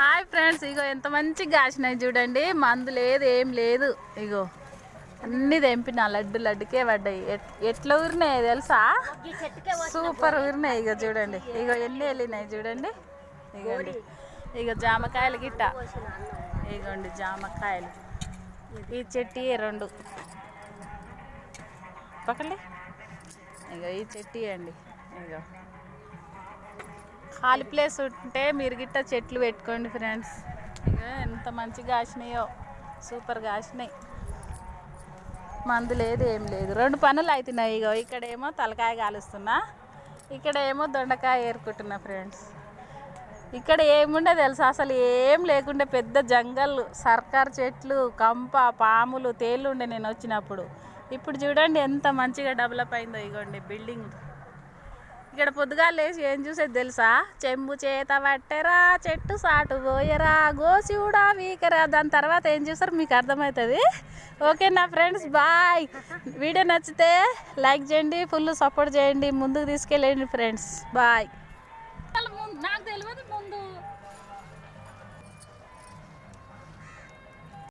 Hi friends ఇగో ఎంత మంచిగా కాసినాయి చూడండి. మందు లేదు ఏం లేదు. ఇగో అన్ని తెంపిన లడ్డు లడ్డుకే పడ్డాయి. ఎట్లా ఊరినాయి తెలుసా? సూపర్ ఊరినాయి ఇగో చూడండి. ఇగో ఎన్ని వెళ్ళినాయి చూడండి. ఇగోండి. ఇగో జామకాయలు గిట్ట. ఇగోండి జామకాయలు. ఈ చెట్టి రెండు. పక్కలే ఇగో ఈ చెట్టి అండి ఇగో. ఖాళీ ప్లేస్ ఉంటే మీరు గిట్ట చెట్లు పెట్టుకోండి ఫ్రెండ్స్. ఇక ఎంత మంచిగా కాసినాయో సూపర్ కాసినాయి. మందు లేదు ఏం లేదు. రెండు పనులు అవుతున్నాయి ఇగో. ఇక్కడేమో తలకాయ కాలుస్తున్నా ఇక్కడ ఏమో దొండకాయ ఏరుకుంటున్నా ఫ్రెండ్స్. ఇక్కడ ఏముండే తెలుసా? అసలు ఏం లేకుండే పెద్ద జంగల్ సర్కార్ చెట్లు కంప పాములు తేళ్ళు ఉండే నేను వచ్చినప్పుడు. ఇప్పుడు చూడండి ఎంత మంచిగా డెవలప్ అయిందో ఇగోండి బిల్డింగ్. ఇక్కడ పొద్దుగా లేచి ఏం చూసేది తెలుసా? చెంబు చేత పట్టెరా చెట్టు సాటు పోయరా గోసి కూడా వీకరా. దాని తర్వాత ఏం చూసారు మీకు అర్థమవుతుంది. ఓకే నా ఫ్రెండ్స్ బాయ్. వీడియో నచ్చితే లైక్ చేయండి ఫుల్ సపోర్ట్ చేయండి. ముందుకు తీసుకెళ్ళండి ఫ్రెండ్స్ బాయ్. నాకు తెలియదు ముందు.